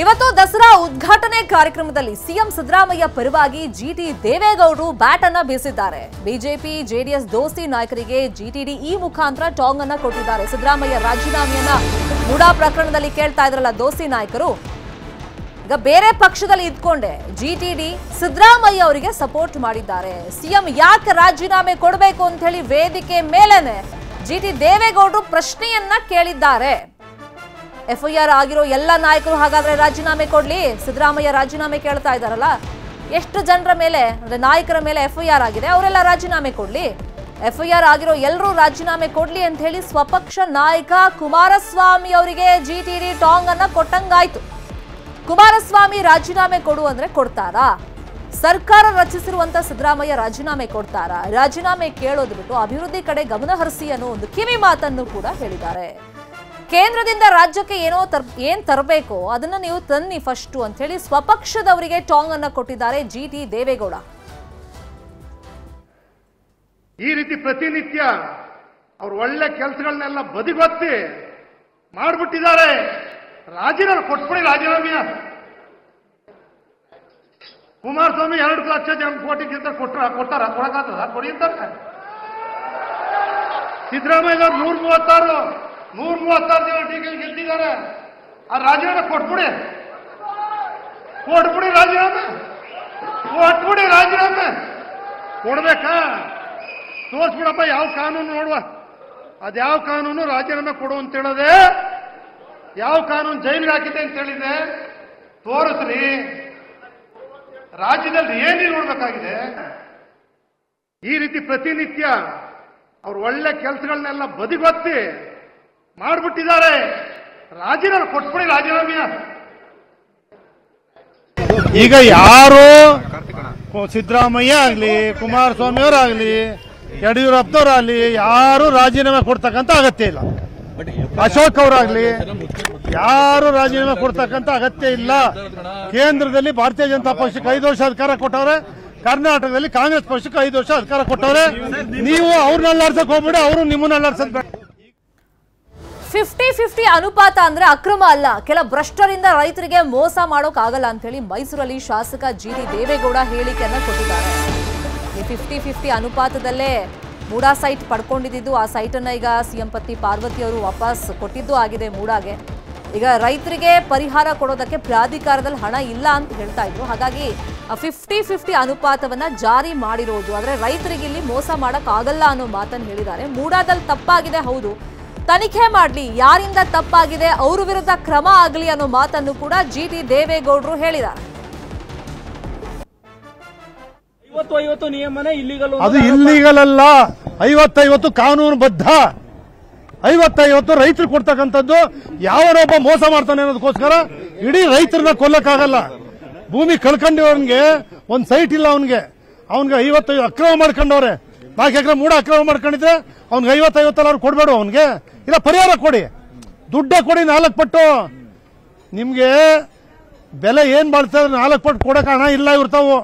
ಇವತ್ತು ದಸರಾ ಉದ್ಘಾಟನೆ ಕಾರ್ಯಕ್ರಮದಲ್ಲಿ ಸಿಎಂ ಸಿದ್ದರಾಮಯ್ಯ ಪರವಾಗಿ ಜಿಟಿ ದೇವೇಗೌಡರು ಬ್ಯಾಟ್ ಅನ್ನ ಬೀಸಿದ್ದಾರೆ. ಬಿಜೆಪಿ ಜೆಡಿಎಸ್ ದೋಸ್ತಿ ನಾಯಕರಿಗೆ ಜಿಟಿಡಿ ಈ ಮುಖಾಂತರ ಟಾಂಗ್ ಅನ್ನ ಕೊಟ್ಟಿದ್ದಾರೆ. ಸಿದ್ದರಾಮಯ್ಯ ರಾಜೀನಾಮೆಯನ್ನ ಮುಡಾ ಪ್ರಕರಣದಲ್ಲಿ ಕೇಳ್ತಾ ಇದ್ರಲ್ಲ ದೋಸ್ತಿ ನಾಯಕರು. ಈಗ ಬೇರೆ ಪಕ್ಷದಲ್ಲಿ ಇದ್ಕೊಂಡೆ ಜಿಟಿಡಿ ಸಿದ್ದರಾಮಯ್ಯ ಅವರಿಗೆ ಸಪೋರ್ಟ್ ಮಾಡಿದ್ದಾರೆ. ಸಿಎಂ ಯಾಕೆ ರಾಜೀನಾಮೆ ಕೊಡಬೇಕು ಅಂತ ಹೇಳಿ ವೇದಿಕೆ ಮೇಲೇನೆ ಜಿಟಿ ದೇವೇಗೌಡರು ಪ್ರಶ್ನೆಯನ್ನ ಕೇಳಿದ್ದಾರೆ. ಎಫ್ಐಆರ್ ಆಗಿರೋ ಎಲ್ಲ ನಾಯಕರು ಹಾಗಾದ್ರೆ ರಾಜೀನಾಮೆ ಕೊಡ್ಲಿ? ಸಿದ್ದರಾಮಯ್ಯ ರಾಜೀನಾಮೆ ಕೇಳ್ತಾ ಇದ್ದಾರಲ್ಲ? ಎಷ್ಟು ಜನರ ಮೇಲೆ, ಅಂದ್ರೆ ನಾಯಕರ ಮೇಲೆ ಎಫ್ಐಆರ್ ಆಗಿದೆ, ಅವರೆಲ್ಲ ರಾಜೀನಾಮೆ ಕೊಡ್ಲಿ? ಎಫ್ಐಆರ್ ಆಗಿರೋ ಎಲ್ಲರೂ ರಾಜೀನಾಮೆ ಕೊಡ್ಲಿ ಅಂತ ಹೇಳಿ ಸ್ವಪಕ್ಷ ನಾಯಕ ಕುಮಾರಸ್ವಾಮಿ ಅವರಿಗೆ ಜಿಟಿಡಿ ಟಾಂಗ್ ಅನ್ನ ಕೊಟ್ಟಂಗಾಯ್ತು. ಕುಮಾರಸ್ವಾಮಿ ರಾಜೀನಾಮೆ ಕೊಡು ಅಂದ್ರೆ ಕೊಡ್ತಾರಾ? ಸರ್ಕಾರ ರಚಿಸಿರುವಂತ ಸಿದ್ದರಾಮಯ್ಯ ರಾಜೀನಾಮೆ ಕೊಡ್ತಾರಾ? ರಾಜೀನಾಮೆ ಕೇಳೋದು ಬಿಟ್ಟು ಅಭಿವೃದ್ಧಿ ಕಡೆ ಗಮನ ಹರಿಸಿ ಅನ್ನೋ ಒಂದು ಕಿವಿ ಮಾತನ್ನು ಕೂಡ ಹೇಳಿದ್ದಾರೆ. ಕೇಂದ್ರದಿಂದ ರಾಜ್ಯಕ್ಕೆ ಏನೋ ತರ್, ಏನ್ ತರಬೇಕು, ಅದನ್ನ ನೀವು ತನ್ನಿ ಫಸ್ಟು ಅಂತ ಹೇಳಿ ಸ್ವಪಕ್ಷದವರಿಗೆ ಟಾಂಗ್ ಅನ್ನ ಕೊಟ್ಟಿದ್ದಾರೆ ಜಿ ಟಿ ದೇವೇಗೌಡ. ಈ ರೀತಿ ಪ್ರತಿನಿತ್ಯ ಅವ್ರ ಒಳ್ಳೆ ಕೆಲಸಗಳನ್ನೆಲ್ಲ ಬದಿಗೊತ್ತಿ ಮಾಡ್ಬಿಟ್ಟಿದ್ದಾರೆ. ರಾಜೀನಾಮೆ ಕೊಟ್ಬಿಡಿ ರಾಜೀನಾಮೆಯ ಕುಮಾರಸ್ವಾಮಿ ಎರಡು ಲಕ್ಷ ಜನ ಕೋಟಿಗಿಂತ ಕೊಟ್ರ ಕೊಡ್ತಾರ ಕೊಡಕ್ಕಾಗ್ತದ? ಕೊಡಿ ಅಂತಾರೆ. ಸಿದ್ದರಾಮಯ್ಯ ನೂರ ಮೂವತ್ತಾರು. ನೂರ ಮೂವತ್ತಾರು ಜನ ಟೀಕೆ ಗೆದ್ದಿದ್ದಾರೆ. ಆ ರಾಜೀನಾಮೆ ಕೊಟ್ಬಿಡಿ. ಕೊಟ್ಬಿಡಿ ರಾಜೀನಾಮೆ. ಕೊಟ್ಬಿಡಿ ರಾಜೀನಾಮೆ. ಕೊಡ್ಬೇಕಾ? ತೋರ್ಸ್ಬಿಡಪ್ಪ, ಯಾವ ಕಾನೂನು ನೋಡುವ? ಅದ್ಯಾವ ಕಾನೂನು ರಾಜೀನಾಮೆ ಕೊಡು ಅಂತ ಹೇಳದೆ? ಯಾವ ಕಾನೂನು ಜೈಲಿಗೆ ಹಾಕಿದೆ ಅಂತ ಹೇಳಿದೆ ತೋರಿಸ್ರಿ. ರಾಜ್ಯದಲ್ಲಿ ಏನೇ ನೋಡ್ಬೇಕಾಗಿದೆ? ಈ ರೀತಿ ಪ್ರತಿನಿತ್ಯ ಅವ್ರ ಒಳ್ಳೆ ಕೆಲಸಗಳನ್ನೆಲ್ಲ ಬದಿಗೊತ್ತಿ ಮಾಡ್ಬಿಟ್ಟಿದ್ದಾರೆ. ರಾಜೀನಾಮೆ ಕೊಟ್ಬಿಡಿ ರಾಜೀನಾಮೆಯ ಈಗ ಯಾರು ಸಿದ್ದರಾಮಯ್ಯ ಆಗಲಿ ಕುಮಾರಸ್ವಾಮಿ ಅವರಾಗಲಿ ಯಡಿಯೂರಪ್ಪನವರಾಗಲಿ ಯಾರು ರಾಜೀನಾಮೆ ಕೊಡ್ತಕ್ಕಂಥ ಅಗತ್ಯ ಇಲ್ಲ. ಅಶೋಕ್ ಅವರಾಗ್ಲಿ ಯಾರು ರಾಜೀನಾಮೆ ಕೊಡ್ತಕ್ಕಂತ ಅಗತ್ಯ ಇಲ್ಲ. ಕೇಂದ್ರದಲ್ಲಿ ಭಾರತೀಯ ಜನತಾ ಪಕ್ಷಕ್ಕೆ ಐದು ವರ್ಷ ಅಧಿಕಾರ ಕೊಟ್ಟವ್ರೆ ಕರ್ನಾಟಕದಲ್ಲಿ ಕಾಂಗ್ರೆಸ್ ಪಕ್ಷಕ್ಕೆ ಐದು ವರ್ಷ ಅಧಿಕಾರ ಕೊಟ್ಟವ್ರೆ. ನೀವು ಅವ್ರನ್ನ ಅಲ್ಲಾಡ್ಸಕ್ ಹೋಗ್ಬಿಡಿ ಅವರು ನಿಮ್ಮನ್ನ ಅಲ್ಲಾಡ್ಸಕ್ ಬೇಡ. ಫಿಫ್ಟಿ ಫಿಫ್ಟಿ ಅನುಪಾತ ಅಂದ್ರೆ ಅಕ್ರಮ ಅಲ್ಲ. ಕೆಲ ಭ್ರಷ್ಟರಿಂದ ರೈತರಿಗೆ ಮೋಸ ಮಾಡೋಕ್ಕಾಗಲ್ಲ ಅಂತ ಹೇಳಿ ಮೈಸೂರಲ್ಲಿ ಶಾಸಕ ಜಿ ಡಿ ದೇವೇಗೌಡ ಹೇಳಿಕೆಯನ್ನ ಕೊಟ್ಟಿದ್ದಾರೆ. ಈ ಫಿಫ್ಟಿ ಫಿಫ್ಟಿ ಅನುಪಾತದಲ್ಲೇ ಮೂಡಾ ಸೈಟ್ ಪಡ್ಕೊಂಡಿದ್ದು, ಆ ಸೈಟನ್ನು ಈಗ ಸಿಎಂ ಪತ್ನಿ ಪಾರ್ವತಿ ಅವರು ವಾಪಸ್ ಕೊಟ್ಟಿದ್ದು ಆಗಿದೆ ಮೂಡಾಗೆ. ಈಗ ರೈತರಿಗೆ ಪರಿಹಾರ ಕೊಡೋದಕ್ಕೆ ಪ್ರಾಧಿಕಾರದಲ್ಲಿ ಹಣ ಇಲ್ಲ ಅಂತ ಹೇಳ್ತಾ ಇದ್ರು. ಹಾಗಾಗಿ ಫಿಫ್ಟಿ ಫಿಫ್ಟಿ ಅನುಪಾತವನ್ನ ಜಾರಿ ಮಾಡಿರೋದು. ಆದರೆ ರೈತರಿಗೆ ಇಲ್ಲಿ ಮೋಸ ಮಾಡೋಕ್ಕಾಗಲ್ಲ ಅನ್ನೋ ಮಾತನ್ನು ಹೇಳಿದ್ದಾರೆ. ಮೂಡಾದಲ್ಲಿ ತಪ್ಪಾಗಿದೆ, ಹೌದು. ತನಿಖೆ ಮಾಡಲಿ ಯಾರಿಂದ ತಪ್ಪಾಗಿದೆ ಅವ್ರ ವಿರುದ್ಧ ಕ್ರಮ ಆಗಲಿ ಅನ್ನೋ ಮಾತನ್ನು ಕೂಡ ಜಿ ಟಿ ದೇವೇಗೌಡರು ಹೇಳಿದ್ದಾರೆ. ಐವತ್ತು ಐವತ್ತು ನಿಯಮನೇ ಇಲ್ಲಿಗಲ್ ಅದು ಇಲ್ಲಿಗಲ್ ಅಲ್ಲ. ಐವತ್ತೈವತ್ತು ಕಾನೂನು ಬದ್ಧ ಐವತ್ತೈವತ್ತು ರೈತರು ಕೊಡ್ತಕ್ಕಂಥದ್ದು ಯಾವನೊಬ್ಬ ಮೋಸ ಮಾಡ್ತಾನೆ ಅನ್ನೋದಕ್ಕೋಸ್ಕರ ಇಡೀ ರೈತರನ್ನ ಕೊಲ್ಲಕ್ಕಾಗಲ್ಲ. ಭೂಮಿ ಕಳ್ಕೊಂಡಿರೋನ್ಗೆ ಒಂದ್ ಸೈಟ್ ಇಲ್ಲ ಅವನ್ಗೆ. ಅವನ್ಗೆ ಐವತ್ತೈದು ಅಕ್ರಮ ಮಾಡ್ಕೊಂಡವ್ರೆ. ನಾಲ್ಕು ಎಕರೆ ಮೂಡ ಅಕ್ರಮ ಮಾಡ್ಕೊಂಡಿದ್ರೆ ಅವ್ನಿಗೆ ಐವತ್ತೈವತ್ತಲ್ಲ ಅವ್ರು ಕೊಡ್ಬೇಡ ಅವನಿಗೆ. ಇಲ್ಲ ಪರಿಹಾರ ಕೊಡಿ. ದುಡ್ಡೇ ಕೊಡಿ ನಾಲ್ಕು ಪಟ್ಟು. ನಿಮಗೆ ಬೆಲೆ ಏನು ಮಾಡ್ತಾರೆ ನಾಲ್ಕು ಪಟ್ಟು ಕೊಡಕ್ಕೆ ಹಣ ಇಲ್ಲ ಇರ್ತಾವು.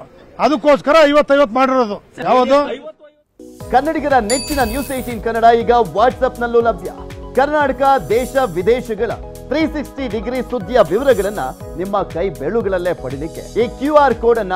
ಅದಕ್ಕೋಸ್ಕರ ಐವತ್ತೈವತ್ತು ಮಾಡಿರೋದು. ಯಾವುದು? ಕನ್ನಡಿಗರ ನೆಚ್ಚಿನ ನ್ಯೂಸ್ ಏಟೀನ್ ಕನ್ನಡ ಈಗ ವಾಟ್ಸ್ಆಪ್ನಲ್ಲೂ ಲಭ್ಯ. ಕರ್ನಾಟಕ ದೇಶ ವಿದೇಶಗಳ ತ್ರೀ ಸಿಕ್ಸ್ಟಿ ಡಿಗ್ರಿ ಸುದ್ದಿಯ ವಿವರಗಳನ್ನ ನಿಮ್ಮ ಕೈ ಬೆಳುಗಳಲ್ಲೇ ಪಡೀಲಿಕ್ಕೆ ಈ ಕ್ಯೂ ಆರ್ ಕೋಡ್ ಅನ್ನ